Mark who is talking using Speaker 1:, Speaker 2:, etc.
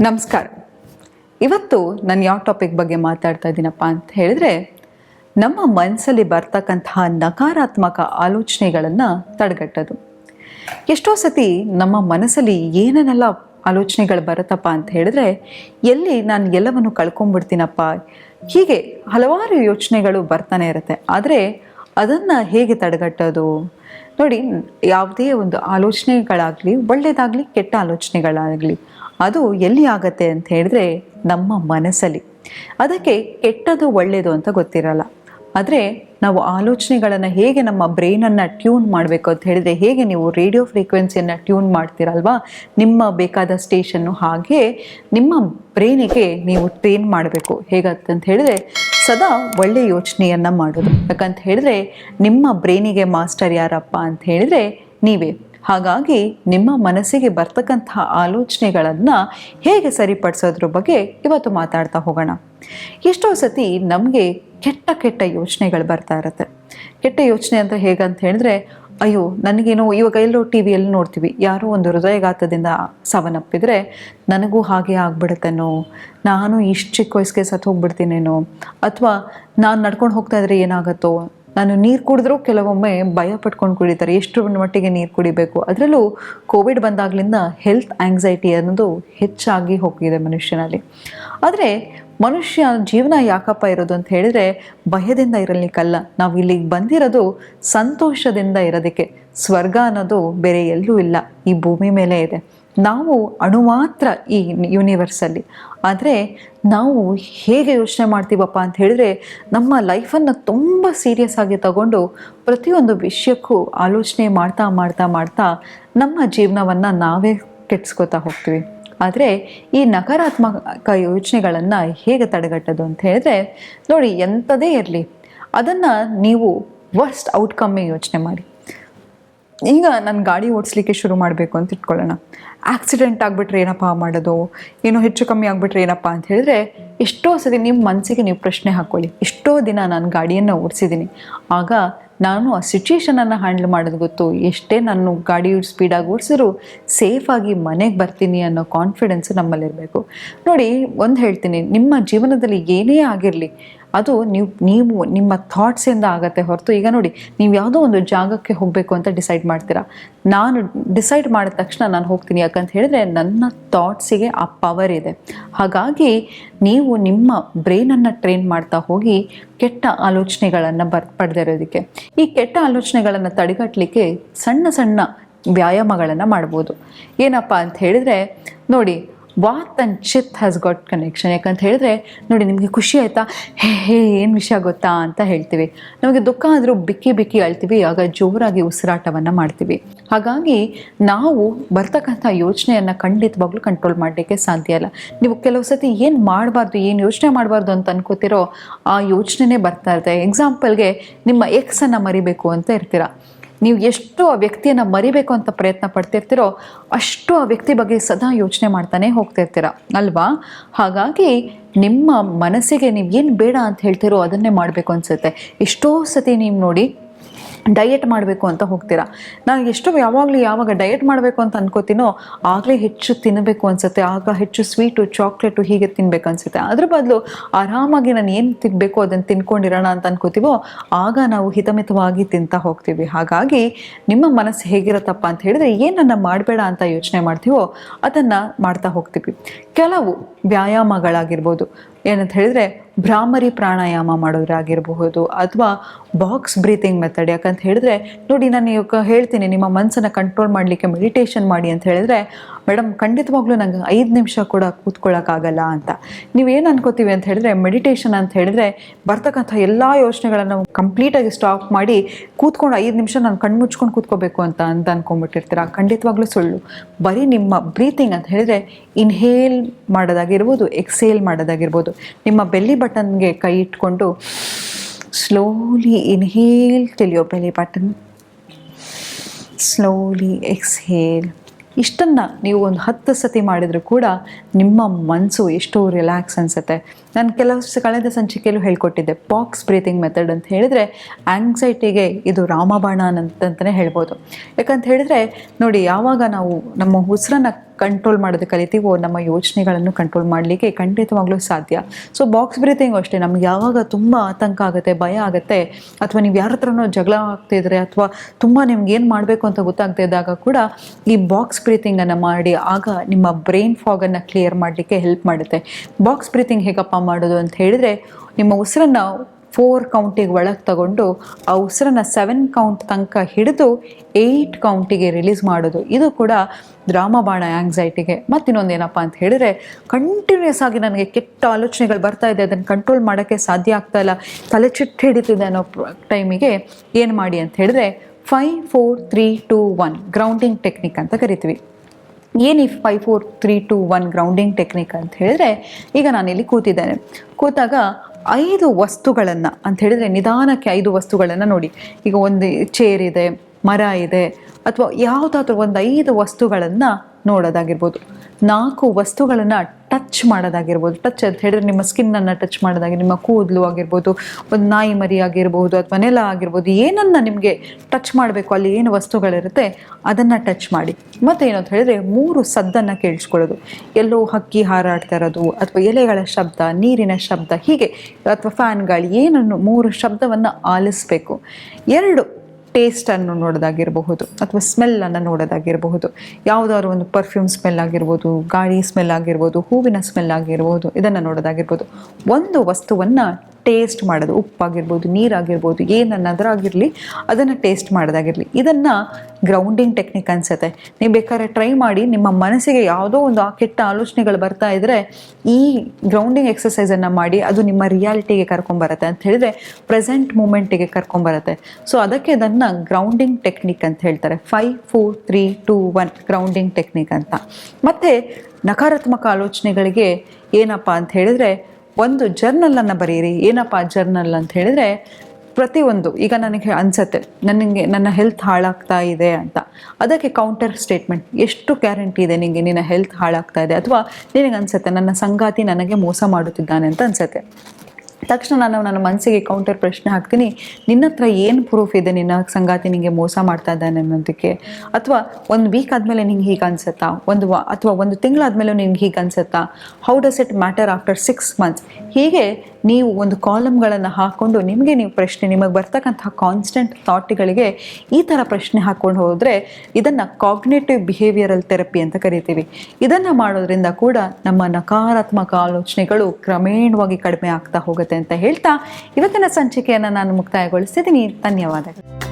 Speaker 1: ನಮಸ್ಕಾರ. ಇವತ್ತು ನಾನು ಯಾವ ಟಾಪಿಕ್ ಬಗ್ಗೆ ಮಾತಾಡ್ತಾ ಇದ್ದೀನಪ್ಪ ಅಂತ ಹೇಳಿದ್ರೆ, ನಮ್ಮ ಮನಸ್ಸಲ್ಲಿ ಬರ್ತಕ್ಕಂತಹ ನಕಾರಾತ್ಮಕ ಆಲೋಚನೆಗಳನ್ನು ತಡೆಗಟ್ಟೋದು. ಎಷ್ಟೋ ಸತಿ ನಮ್ಮ ಮನಸ್ಸಲ್ಲಿ ಏನೇನೆಲ್ಲ ಆಲೋಚನೆಗಳು ಬರುತ್ತಪ್ಪ ಅಂತ ಹೇಳಿದ್ರೆ, ಎಲ್ಲಿ ನಾನು ಎಲ್ಲವನ್ನು ಕಳ್ಕೊಂಡ್ಬಿಡ್ತೀನಪ್ಪ ಹೀಗೆ ಹಲವಾರು ಯೋಚನೆಗಳು ಬರ್ತಾನೆ ಇರುತ್ತೆ. ಆದರೆ ಅದನ್ನು ಹೇಗೆ ತಡೆಗಟ್ಟೋದು? ನೋಡಿ, ಯಾವುದೇ ಒಂದು ಆಲೋಚನೆಗಳಾಗಲಿ ಒಳ್ಳೆಯದಾಗಲಿ ಕೆಟ್ಟ ಆಲೋಚನೆಗಳಾಗಲಿ, ಅದು ಎಲ್ಲಿ ಆಗತ್ತೆ ಅಂತ ಹೇಳಿದ್ರೆ ನಮ್ಮ ಮನಸ್ಸಲ್ಲಿ. ಅದಕ್ಕೆ ಕೆಟ್ಟದು ಒಳ್ಳೆಯದು ಅಂತ ಗೊತ್ತಿರಲ್ಲ. ಆದರೆ ನಾವು ಆಲೋಚನೆಗಳನ್ನು ಹೇಗೆ ನಮ್ಮ ಬ್ರೈನನ್ನು ಟ್ಯೂನ್ ಮಾಡಬೇಕು ಅಂತ ಹೇಳಿದರೆ, ಹೇಗೆ ನೀವು ರೇಡಿಯೋ ಫ್ರೀಕ್ವೆನ್ಸಿಯನ್ನು ಟ್ಯೂನ್ ಮಾಡ್ತೀರಲ್ವಾ? ನಿಮ್ಮ ಬೇಕಾದ ಸ್ಟೇಷನ್ನು ಹಾಗೆ ನಿಮ್ಮ ಬ್ರೈನಿಗೆ ನೀವು ಟ್ರೈನ್ ಮಾಡಬೇಕು. ಹೇಗಂತ ಹೇಳಿದರೆ ಸದಾ ಒಳ್ಳೆ ಯೋಚನೆಯನ್ನು ಮಾಡೋದು. ಯಾಕಂತ ಹೇಳಿದ್ರೆ, ನಿಮ್ಮ ಬ್ರೈನಿಗೆ ಮಾಸ್ಟರ್ ಯಾರಪ್ಪ ಅಂತ ಹೇಳಿದರೆ, ನೀವೇ. ಹಾಗಾಗಿ ನಿಮ್ಮ ಮನಸ್ಸಿಗೆ ಬರ್ತಕ್ಕಂತಹ ಆಲೋಚನೆಗಳನ್ನು ಹೇಗೆ ಸರಿಪಡಿಸೋದ್ರ ಬಗ್ಗೆ ಇವತ್ತು ಮಾತಾಡ್ತಾ ಹೋಗೋಣ. ಎಷ್ಟೋ ಸತಿ ನಮಗೆ ಕೆಟ್ಟ ಕೆಟ್ಟ ಯೋಚನೆಗಳು ಬರ್ತಾ ಇರುತ್ತೆ. ಕೆಟ್ಟ ಯೋಚನೆ ಅಂತ ಹೇಗಂತ ಹೇಳಿದ್ರೆ ಅಯ್ಯೋ, ನನಗೇನೋ ಇವಾಗ ಎಲ್ಲೋ ಟಿ ವಿಯಲ್ಲಿ ನೋಡ್ತೀವಿ. ಯಾರೋ ಒಂದು ಹೃದಯಘಾತದಿಂದ ಸಾವನ್ನಪ್ಪಿದರೆ ನನಗೂ ಹಾಗೆ ಆಗ್ಬಿಡುತ್ತೇನೋ? ನಾನು ಇಷ್ಟು ಚಿಕ್ಕ ವಯಸ್ಸಿಗೆ ಸತ್ತು ಹೋಗ್ಬಿಡ್ತೀನೇನೋ? ಅಥವಾ ನಾನು ನಡ್ಕೊಂಡು ಹೋಗ್ತಾ ಇದ್ರೆ ಏನಾಗುತ್ತೋ? ನಾನು ನೀರು ಕುಡಿದ್ರೂ ಕೆಲವೊಮ್ಮೆ ಭಯ ಪಟ್ಕೊಂಡು ಕುಡಿತಾರೆ. ಎಷ್ಟು ಮಟ್ಟಿಗೆ ನೀರು ಕುಡಿಬೇಕು? ಅದರಲ್ಲೂ ಕೋವಿಡ್ ಬಂದಾಗಲಿಂದ ಹೆಲ್ತ್ ಆಂಗ್ಸೈಟಿ ಅನ್ನೋದು ಹೆಚ್ಚಾಗಿ ಹೋಗಿದೆ ಮನುಷ್ಯನಲ್ಲಿ. ಆದರೆ ಮನುಷ್ಯ ಜೀವನ ಯಾಕಪ್ಪ ಇರೋದು ಅಂತ ಹೇಳಿದರೆ ಭಯದಿಂದ ಇರಲಿಕ್ಕಲ್ಲ. ನಾವು ಇಲ್ಲಿಗೆ ಬಂದಿರೋದು ಸಂತೋಷದಿಂದ ಇರೋದಕ್ಕೆ. ಸ್ವರ್ಗ ಅನ್ನೋದು ಬೇರೆ ಎಲ್ಲೂ ಇಲ್ಲ. ಈ ಭೂಮಿ ಮೇಲೆ ಇದೆ. ನಾವು ಅಣು ಮಾತ್ರ ಈ ಯೂನಿವರ್ಸಲ್ಲಿ ಆದರೆ ನಾವು ಹೇಗೆ ಯೋಚನೆ ಮಾಡ್ತೀವಪ್ಪ ಅಂತ ಹೇಳಿದ್ರೆ ನಮ್ಮ ಲೈಫನ್ನು ತುಂಬ ಸೀರಿಯಸ್ ಆಗಿ ತಗೊಂಡು ಪ್ರತಿಯೊಂದು ವಿಷಯಕ್ಕೂ ಆಲೋಚನೆ ಮಾಡ್ತಾ ಮಾಡ್ತಾ ಮಾಡ್ತಾ ನಮ್ಮ ಜೀವನವನ್ನು ನಾವೇ ಕೆಡ್ಸ್ಕೊತಾ ಹೋಗ್ತೀವಿ. ಆದರೆ ಈ ನಕಾರಾತ್ಮಕ ಯೋಚನೆಗಳನ್ನು ಹೇಗೆ ತಡೆಗಟ್ಟೋದು ಅಂತ ಹೇಳಿದ್ರೆ, ನೋಡಿ ಎಂಥದೇ ಇರಲಿ, ಅದನ್ನು ನೀವು ವರ್ಸ್ಟ್ ಔಟ್ಕಮ್ಮೇ ಯೋಚನೆ ಮಾಡಿ. ಈಗ ನಾನು ಗಾಡಿ ಓಡಿಸ್ಲಿಕ್ಕೆ ಶುರು ಮಾಡಬೇಕು ಅಂತ ಇಟ್ಕೊಳ್ಳೋಣ. ಆಕ್ಸಿಡೆಂಟ್ ಆಗಿಬಿಟ್ರೆ ಏನಪ್ಪ ಮಾಡೋದು? ಏನೋ ಹೆಚ್ಚು ಕಮ್ಮಿ ಆಗಿಬಿಟ್ರೆ ಏನಪ್ಪ ಅಂತ ಹೇಳಿದ್ರೆ, ಎಷ್ಟೋ ಸತಿ ನಿಮ್ಮ ಮನಸ್ಸಿಗೆ ನೀವು ಪ್ರಶ್ನೆ ಹಾಕ್ಕೊಳ್ಳಿ. ಎಷ್ಟೋ ದಿನ ನಾನು ಗಾಡಿಯನ್ನು ಓಡಿಸಿದ್ದೀನಿ. ಆಗ ನಾನು ಆ ಸಿಚುಯೇಷನನ್ನು ಹ್ಯಾಂಡಲ್ ಮಾಡೋದು ಗೊತ್ತು. ಎಷ್ಟೇ ನಾನು ಗಾಡಿ ಸ್ಪೀಡಾಗಿ ಓಡಿಸಿದ್ರು ಸೇಫಾಗಿ ಮನೆಗೆ ಬರ್ತೀನಿ ಅನ್ನೋ ಕಾನ್ಫಿಡೆನ್ಸ್ ನಮ್ಮಲ್ಲಿರಬೇಕು. ನೋಡಿ, ಒಂದು ಹೇಳ್ತೀನಿ. ನಿಮ್ಮ ಜೀವನದಲ್ಲಿ ಏನೇ ಆಗಿರಲಿ, ಅದು ನೀವು ನೀವು ನಿಮ್ಮ ಥಾಟ್ಸಿಂದ ಆಗತ್ತೆ ಹೊರತು. ಈಗ ನೋಡಿ, ನೀವು ಯಾವುದೋ ಒಂದು ಜಾಗಕ್ಕೆ ಹೋಗಬೇಕು ಅಂತ ಡಿಸೈಡ್ ಮಾಡ್ತೀರಾ? ನಾನು ಡಿಸೈಡ್ ಮಾಡಿದ ತಕ್ಷಣ ನಾನು ಹೋಗ್ತೀನಿ. ಯಾಕಂತ ಹೇಳಿದ್ರೆ ನನ್ನ ಥಾಟ್ಸಿಗೆ ಆ ಪವರ್ ಇದೆ. ಹಾಗಾಗಿ ನೀವು ನಿಮ್ಮ ಬ್ರೈನನ್ನು ಟ್ರೈನ್ ಮಾಡ್ತಾ ಹೋಗಿ ಕೆಟ್ಟ ಆಲೋಚನೆಗಳನ್ನು ಬರ್, ಪಡೆದಿರೋದಕ್ಕೆ. ಈ ಕೆಟ್ಟ ಆಲೋಚನೆಗಳನ್ನು ತಡೆಗಟ್ಟಲಿಕ್ಕೆ ಸಣ್ಣ ಸಣ್ಣ ವ್ಯಾಯಾಮಗಳನ್ನು ಮಾಡ್ಬೋದು. ಏನಪ್ಪ ಅಂತ ಹೇಳಿದರೆ, ನೋಡಿ ವಾತ್ ಆ್ಯಂಡ್ ಚಿತ್ ಹ್ಯಾಸ್ ಗಾಟ್ ಕನೆಕ್ಷನ್ ಯಾಕಂತ ಹೇಳಿದ್ರೆ, ನೋಡಿ, ನಿಮಗೆ ಖುಷಿ ಆಯ್ತಾ? ಹೇ ಹೇ, ಏನು ವಿಷಯ ಗೊತ್ತಾ ಅಂತ ಹೇಳ್ತೀವಿ. ನಮಗೆ ದುಃಖ ಆದರೂ ಬಿಕ್ಕಿ ಬಿಕ್ಕಿ ಅಳ್ತೀವಿ, ಆಗ ಜೋರಾಗಿ ಉಸಿರಾಟವನ್ನು ಮಾಡ್ತೀವಿ. ಹಾಗಾಗಿ ನಾವು ಬರ್ತಕ್ಕಂಥ ಯೋಚನೆಯನ್ನು ಖಂಡಿತವಾಗ್ಲೂ ಕಂಟ್ರೋಲ್ ಮಾಡಲಿಕ್ಕೆ ಸಾಧ್ಯ ಇಲ್ಲ. ನೀವು ಕೆಲವು ಸತಿ ಏನು ಮಾಡಬಾರ್ದು, ಏನು ಯೋಚನೆ ಮಾಡಬಾರ್ದು ಅಂತ ಅನ್ಕೋತಿರೋ, ಆ ಯೋಚನೆನೇ ಬರ್ತಾ ಇರುತ್ತೆ. ಎಕ್ಸಾಂಪಲ್ಗೆ ನಿಮ್ಮ ಎಕ್ಸನ್ನು ಮರಿಬೇಕು ಅಂತ ಇರ್ತೀರ? ನೀವು ಎಷ್ಟು ಆ ವ್ಯಕ್ತಿಯನ್ನು ಮರಿಬೇಕು ಅಂತ ಪ್ರಯತ್ನ ಪಡ್ತಿರ್ತೀರೋ ಅಷ್ಟು ಆ ವ್ಯಕ್ತಿ ಬಗ್ಗೆ ಸದಾ ಯೋಚನೆ ಮಾಡ್ತಾನೆ ಹೋಗ್ತಿರ್ತೀರ, ಅಲ್ವಾ? ಹಾಗಾಗಿ ನಿಮ್ಮ ಮನಸ್ಸಿಗೆ ನೀವು ಏನು ಬೇಡ ಅಂತ ಹೇಳ್ತಿರೋ ಅದನ್ನೇ ಮಾಡಬೇಕು ಅನಿಸುತ್ತೆ. ಎಷ್ಟೋ ಸತಿ ನೀವು ನೋಡಿ ಡಯೆಟ್ ಮಾಡಬೇಕು ಅಂತ ಹೋಗ್ತೀರಾ? ನಾನು ಎಷ್ಟು ಯಾವಾಗಲೂ ಯಾವಾಗ ಡಯೆಟ್ ಮಾಡಬೇಕು ಅಂತ ಅನ್ಕೋತೀನೋ, ಆಗಲೇ ಹೆಚ್ಚು ತಿನ್ನಬೇಕು ಅನ್ಸುತ್ತೆ, ಆಗ ಹೆಚ್ಚು ಸ್ವೀಟು ಚಾಕ್ಲೇಟು ಹೀಗೆ ತಿನ್ಬೇಕು ಅನ್ಸುತ್ತೆ. ಅದ್ರ ಬದಲು ಆರಾಮಾಗಿ ನಾನು ಏನು ತಿನ್ನಬೇಕು ಅದನ್ನು ತಿನ್ಕೊಂಡಿರೋಣ ಅಂತ ಅನ್ಕೋತೀವೋ, ಆಗ ನಾವು ಹಿತಮಿತವಾಗಿ ತಿಂತಾ ಹೋಗ್ತೀವಿ. ಹಾಗಾಗಿ ನಿಮ್ಮ ಮನಸ್ಸು ಹೇಗಿರತ್ತಪ್ಪ ಅಂತ ಹೇಳಿದ್ರೆ ಏನನ್ನು ಮಾಡಬೇಡ ಅಂತ ಯೋಚನೆ ಮಾಡ್ತೀವೋ ಅದನ್ನು ಮಾಡ್ತಾ ಹೋಗ್ತೀವಿ. ಕೆಲವು ವ್ಯಾಯಾಮಗಳಾಗಿರ್ಬೋದು ಏನಂತ ಹೇಳಿದ್ರೆ ಭ್ರಾಮರಿ ಪ್ರಾಣಾಯಾಮ ಮಾಡೋದ್ರಾಗಿರಬಹುದು ಅಥವಾ ಬಾಕ್ಸ್ ಬ್ರೀತಿಂಗ್ ಮೆಥಡ್ ಯಾಕಂತ ಹೇಳಿದ್ರೆ, ನೋಡಿ ನಾನು ಇವಾಗ ಹೇಳ್ತೀನಿ, ನಿಮ್ಮ ಮನಸ್ಸನ್ನು ಕಂಟ್ರೋಲ್ ಮಾಡಲಿಕ್ಕೆ ಮೆಡಿಟೇಷನ್ ಮಾಡಿ ಅಂತ ಹೇಳಿದ್ರೆ ಮೇಡಮ್, ಖಂಡಿತವಾಗ್ಲೂ ನಂಗೆ ಐದು ನಿಮಿಷ ಕೂಡ ಕೂತ್ಕೊಳ್ಳೋಕ್ಕಾಗಲ್ಲ ಅಂತ. ನೀವೇನು ಅನ್ಕೋತೀವಿ ಅಂತ ಹೇಳಿದ್ರೆ ಮೆಡಿಟೇಷನ್ ಅಂತ ಹೇಳಿದ್ರೆ ಬರ್ತಕ್ಕಂಥ ಎಲ್ಲ ಯೋಚನೆಗಳನ್ನು ಕಂಪ್ಲೀಟಾಗಿ ಸ್ಟಾಪ್ ಮಾಡಿ ಕೂತ್ಕೊಂಡು ಐದು ನಿಮಿಷ ನಾನು ಕಣ್ಣು ಮುಚ್ಕೊಂಡು ಕೂತ್ಕೋಬೇಕು ಅಂತ ಅಂತ ಅಂದ್ಕೊಂಡ್ಬಿಟ್ಟಿರ್ತೀರ ಖಂಡಿತವಾಗ್ಲೂ ಸುಳ್ಳು. ಬರೀ ನಿಮ್ಮ ಬ್ರೀತಿಂಗ್ ಅಂತ ಹೇಳಿದ್ರೆ ಇನ್ಹೇಲ್ ಮಾಡೋದಾಗಿರ್ಬೋದು ಎಕ್ಸೇಲ್ ಮಾಡೋದಾಗಿರ್ಬೋದು. ನಿಮ್ಮ ಬೆಲ್ಲಿ ಬಟನ್ಗೆ ಕೈ ಇಟ್ಕೊಂಡು ಸ್ಲೋಲಿ ಇನ್ಹೇಲ್ ತಿಳಿಯೋ ಬೆಲ್ಲಿ ಬಟನ್ ಸ್ಲೋಲಿ ಎಕ್ಸ್ಹೇಲ್ ಇಷ್ಟನ್ನು ನೀವು ಒಂದು ಹತ್ತು ಸತಿ ಮಾಡಿದರೂ ಕೂಡ ನಿಮ್ಮ ಮನಸ್ಸು ಎಷ್ಟೋ ರಿಲ್ಯಾಕ್ಸ್ ಅನಿಸುತ್ತೆ. ನಾನು ಕೆಲವು ಕಳೆದ ಸಂಚಿಕೆಯಲ್ಲೂ ಹೇಳ್ಕೊಟ್ಟಿದ್ದೆ ಬಾಕ್ಸ್ ಬ್ರೀತಿಂಗ್ ಮೆಥಡ್ ಅಂತ ಹೇಳಿದರೆ ಆಂಗ್ಸೈಟಿಗೆ ಇದು ರಾಮಬಾಣ ಅಂತಂತಲೇ ಹೇಳ್ಬೋದು. ಯಾಕಂತ ಹೇಳಿದರೆ ನೋಡಿ ಯಾವಾಗ ನಾವು ನಮ್ಮ ಉಸಿರನ್ನು ಕಂಟ್ರೋಲ್ ಮಾಡೋದು ಕಲಿತೀವೋ, ನಮ್ಮ ಯೋಚನೆಗಳನ್ನು ಕಂಟ್ರೋಲ್ ಮಾಡಲಿಕ್ಕೆ ಖಂಡಿತವಾಗ್ಲೂ ಸಾಧ್ಯ. ಸೊ ಬಾಕ್ಸ್ ಬ್ರೀತಿಂಗ್ ಅಷ್ಟೇ, ನಮ್ಗೆ ಯಾವಾಗ ತುಂಬ ಆತಂಕ ಆಗುತ್ತೆ, ಭಯ ಆಗುತ್ತೆ, ಅಥವಾ ನೀವು ಯಾರ ಹತ್ರನೋ ಜಗಳ ಆಗ್ತಿದ್ರೆ ಅಥವಾ ತುಂಬ ನಿಮ್ಗೆ ಏನು ಮಾಡಬೇಕು ಅಂತ ಗೊತ್ತಾಗ್ತಾ ಇದ್ದಾಗ ಕೂಡ ಈ ಬಾಕ್ಸ್ ಬ್ರೀತಿಂಗನ್ನು ಮಾಡಿ ಆಗ ನಿಮ್ಮ ಬ್ರೈನ್ ಫಾಗನ್ನು ಕ್ಲಿಯರ್ ಮಾಡಲಿಕ್ಕೆ ಹೆಲ್ಪ್ ಮಾಡುತ್ತೆ. ಬಾಕ್ಸ್ ಬ್ರೀತಿಂಗ್ ಹೇಗಪ್ಪ ಮಾಡೋದು ಅಂತ ಹೇಳಿದರೆ, ನಿಮ್ಮ ಉಸಿರನ್ನು ಫೋರ್ ಕೌಂಟಿಗೆ ಒಳಗೆ ತಗೊಂಡು, ಆ ಉಸಿರನ್ನು ಸೆವೆನ್ ಕೌಂಟ್ ತನಕ ಹಿಡಿದು ಏಯ್ಟ್ ಕೌಂಟಿಗೆ ರಿಲೀಸ್ ಮಾಡೋದು. ಇದು ಕೂಡ ರಾಮಬಾಣ ಆ್ಯಂಗ್ಸೈಟಿಗೆ ಮತ್ತಿನ್ನೊಂದು ಏನಪ್ಪ ಅಂತ ಹೇಳಿದರೆ ಕಂಟಿನ್ಯೂಸ್ ಆಗಿ ನನಗೆ ಕೆಟ್ಟ ಆಲೋಚನೆಗಳು ಬರ್ತಾ ಇದೆ. ಅದನ್ನು ಕಂಟ್ರೋಲ್ ಮಾಡೋಕ್ಕೆ ಸಾಧ್ಯ ಆಗ್ತಾ ಇಲ್ಲ. ತಲೆ ಚಿಟ್ಟು ಹಿಡಿತಿದೆ ಅನ್ನೋ ಟೈಮಿಗೆ ಏನು ಮಾಡಿ ಅಂತ ಹೇಳಿದ್ರೆ five four three two one grounding technique ಅಂತ ಕರಿತೀವಿ. ಏನು ಈ five four three two one grounding technique ಅಂತ ಹೇಳಿದ್ರೆ ಈಗ ನಾನಿಲ್ಲಿ ಕೂತಿದ್ದೇನೆ. ಕೂತಾಗ ಐದು ವಸ್ತುಗಳನ್ನು ಅಂತ ಹೇಳಿದ್ರೆ ನಿಧಾನಕ್ಕೆ ಐದು ವಸ್ತುಗಳನ್ನು ನೋಡಿ. ಈಗ ಒಂದು ಚೇರ್ ಇದೆ, ಮರ ಇದೆ, ಅಥವಾ ಯಾವುದಾದ್ರೂ ಒಂದು ಐದು ವಸ್ತುಗಳನ್ನು ನೋಡೋದಾಗಿರ್ಬೋದು. ನಾಲ್ಕು ವಸ್ತುಗಳನ್ನು ಟಚ್ ಮಾಡೋದಾಗಿರ್ಬೋದು. ಟಚ್ ಅಂತ ಹೇಳಿದ್ರೆ ನಿಮ್ಮ ಸ್ಕಿನ್ನನ್ನು ಟಚ್ ಮಾಡೋದಾಗಿ, ನಿಮ್ಮ ಕೂದಲು ಆಗಿರ್ಬೋದು, ಒಂದು ನಾಯಿ ಮರಿ ಆಗಿರ್ಬೋದು, ಅಥವಾ ನೆಲ ಆಗಿರ್ಬೋದು, ಏನನ್ನು ನಿಮಗೆ ಟಚ್ ಮಾಡಬೇಕು, ಅಲ್ಲಿ ಏನು ವಸ್ತುಗಳಿರುತ್ತೆ, ಅದನ್ನು ಟಚ್ ಮಾಡಿ. ಮತ್ತೆ ಏನು ಅಂತ ಹೇಳಿದ್ರೆ, ಮೂರು ಸದ್ದನ್ನು ಕೇಳಿಸ್ಕೊಳ್ಳೋದು. ಎಲ್ಲೋ ಹಕ್ಕಿ ಹಾರಾಡ್ತಾ ಇರೋದು, ಅಥವಾ ಎಲೆಗಳ ಶಬ್ದ, ನೀರಿನ ಶಬ್ದ, ಹೀಗೆ, ಅಥವಾ ಫ್ಯಾನ್ ಗಾಳಿ, ಏನನ್ನು, ಮೂರು ಶಬ್ದವನ್ನು ಆಲಿಸ್ಬೇಕು. ಎರಡು ಟೇಸ್ಟನ್ನು ನೋಡೋದಾಗಿರಬಹುದು ಅಥವಾ ಸ್ಮೆಲ್ಲನ್ನು ನೋಡೋದಾಗಿರಬಹುದು. ಯಾವುದಾದ್ರು ಒಂದು ಪರ್ಫ್ಯೂಮ್ ಸ್ಮೆಲ್ ಆಗಿರ್ಬೋದು, ಗಾಳಿ ಸ್ಮೆಲ್ ಆಗಿರ್ಬೋದು, ಹೂವಿನ ಸ್ಮೆಲ್ ಆಗಿರ್ಬೋದು, ಇದನ್ನು ನೋಡೋದಾಗಿರ್ಬೋದು. ಒಂದು ವಸ್ತುವನ್ನು ಟೇಸ್ಟ್ ಮಾಡೋದು, ಉಪ್ಪಾಗಿರ್ಬೋದು, ನೀರಾಗಿರ್ಬೋದು ಏನನ್ನದರಾಗಿರಲಿ ಅದನ್ನು ಟೇಸ್ಟ್ ಮಾಡೋದಾಗಿರಲಿ. ಇದನ್ನು ಗ್ರೌಂಡಿಂಗ್ ಟೆಕ್ನಿಕ್ ಅನಿಸುತ್ತೆ. ನೀವು ಬೇಕಾದ್ರೆ ಟ್ರೈ ಮಾಡಿ, ನಿಮ್ಮ ಮನಸ್ಸಿಗೆ ಯಾವುದೋ ಒಂದು ಆ ಕೆಟ್ಟ ಆಲೋಚನೆಗಳು ಬರ್ತಾ ಇದ್ದರೆ ಈ ಗ್ರೌಂಡಿಂಗ್ ಎಕ್ಸಸೈಸನ್ನು ಮಾಡಿ, ಅದು ನಿಮ್ಮ ರಿಯಾಲಿಟಿಗೆ ಕರ್ಕೊಂಬರುತ್ತೆ ಅಂತ ಹೇಳಿದ್ರೆ ಪ್ರೆಸೆಂಟ್ ಮೂಮೆಂಟಿಗೆ ಕರ್ಕೊಂಬರುತ್ತೆ. ಸೊ ಅದಕ್ಕೆ ಅದನ್ನು ಗ್ರೌಂಡಿಂಗ್ ಟೆಕ್ನಿಕ್ ಅಂತ ಹೇಳ್ತಾರೆ. Five four three two one grounding technique ಅಂತ. ಮತ್ತು ನಕಾರಾತ್ಮಕ ಆಲೋಚನೆಗಳಿಗೆ ಏನಪ್ಪ ಅಂತ ಹೇಳಿದ್ರೆ ಒಂದು ಜರ್ನಲನ್ನು ಬರೀರಿ. ಏನಪ್ಪ ಜರ್ನಲ್ ಅಂತ ಹೇಳಿದರೆ ಪ್ರತಿಯೊಂದು ಈಗ ನನಗೆ ಅನಿಸುತ್ತೆ, ನನಗೆ ನನ್ನ ಹೆಲ್ತ್ ಹಾಳಾಗ್ತಾ ಇದೆ ಅಂತ. ಅದಕ್ಕೆ ಕೌಂಟರ್ ಸ್ಟೇಟ್ಮೆಂಟ್ ಎಷ್ಟು ಗ್ಯಾರಂಟಿ ಇದೆ ನಿನಗೆ ನಿನ್ನ ಹೆಲ್ತ್ ಹಾಳಾಗ್ತಾ ಇದೆ? ಅಥವಾ ನಿನಗೆ ಅನಿಸುತ್ತೆ, ನನ್ನ ಸಂಗಾತಿ ನನಗೆ ಮೋಸ ಮಾಡುತ್ತಿದ್ದಾನೆ ಅಂತ ಅನಿಸುತ್ತೆ. ತಕ್ಷಣ ನಾನು ನನ್ನ ಮನಸ್ಸಿಗೆ ಕೌಂಟರ್ ಪ್ರಶ್ನೆ ಹಾಕ್ತೀನಿ. ನಿನ್ನ ಹತ್ರ ಏನು ಪ್ರೂಫ್ ಇದೆ? ನಿನ್ನ ಸಂಗಾತಿ ನಿಮಗೆ ಮೋಸ ಮಾಡ್ತಾ ಇದ್ದಾನೆ ಅನ್ನೋದಕ್ಕೆ. ಅಥವಾ ಒಂದು ವೀಕ್ ಆದಮೇಲೆ ನಿಂಗೆ ಹೀಗೆ ಅನ್ಸತ್ತಾ? ಒಂದು ಅಥವಾ ಒಂದು ತಿಂಗಳಾದಮೇಲೆ ನಿಂಗೆ ಹೀಗೆ ಅನ್ಸತ್ತಾ? How does it matter after six months ಹೀಗೆ ನೀವು ಒಂದು ಕಾಲಮ್ಗಳನ್ನು ಹಾಕ್ಕೊಂಡು ನಿಮಗೆ ನೀವು ಪ್ರಶ್ನೆ, ನಿಮಗೆ ಬರ್ತಕ್ಕಂಥ ಕಾನ್ಸ್ಟೆಂಟ್ ಥಾಟ್ಗಳಿಗೆ ಈ ಥರ ಪ್ರಶ್ನೆ ಹಾಕ್ಕೊಂಡು ಹೋದರೆ ಇದನ್ನು ಕಾಗ್ನೇಟಿವ್ ಬಿಹೇವಿಯರಲ್ ಥೆರಪಿ ಅಂತ ಕರಿತೀವಿ. ಇದನ್ನು ಮಾಡೋದ್ರಿಂದ ಕೂಡ ನಮ್ಮ ನಕಾರಾತ್ಮಕ ಆಲೋಚನೆಗಳು ಕ್ರಮೇಣವಾಗಿ ಕಡಿಮೆ ಆಗ್ತಾ ಹೋಗುತ್ತೆ ಅಂತ ಹೇಳ್ತಾ ಇವತ್ತಿನ ಸಂಚಿಕೆಯನ್ನು ನಾನು ಮುಕ್ತಾಯಗೊಳಿಸಿದ್ದೀನಿ ಧನ್ಯವಾದಗಳು.